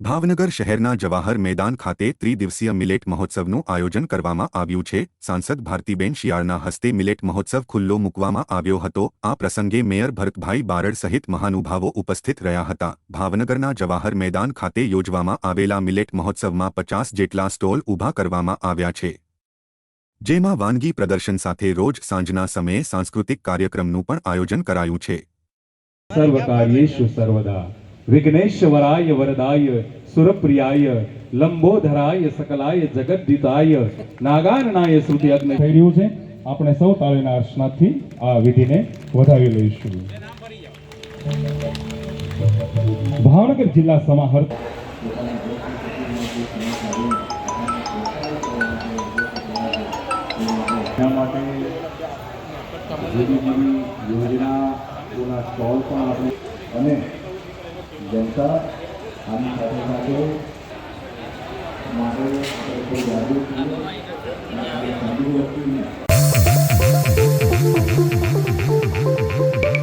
ભાવનગર શહેરના જવાહર મેદાન ખાતે ત્રિદિવસીય મિલેટ મહોત્સવનું આયોજન કરવામાં આવ્યું છે. સાંસદ ભારતીબેન શિયાળના હસ્તે મિલેટ મહોત્સવ ખુલ્લો મૂકવામાં આવ્યો હતો. આ પ્રસંગે મેયર ભરતભાઈ બારડ સહિત મહાનુભાવો ઉપસ્થિત રહ્યા હતા. ભાવનગરના જવાહર મેદાન ખાતે યોજવામાં આવેલા મિલેટ મહોત્સવમાં પચાસ જેટલા સ્ટોલ ઊભા કરવામાં આવ્યા છે. જેમાં વાનગી પ્રદર્શન સાથે રોજ સાંજના સમયે સાંસ્કૃતિક કાર્યક્રમનું પણ આયોજન કરાયું છે. સર્વકાર્યેષુ સર્વદા. વિઘ્નેશ્વરાય વરદાય સુરપ્રિયાય લંબોધરાય સકલાય જગદ્દિતાય નાગારણાય શ્રુતિ અગ્નિ થઈ રહ્યું છે. આપણે સૌ તાળીના અર્ચનાથી આ વિધિને વધાવી લઈશું. ભાવનગર જિલ્લા સમાહર્ત માટે સ્ટોલ પણ આપણે અને જનતા આની સાથે સાથે માટે કોઈ જાગૃતિ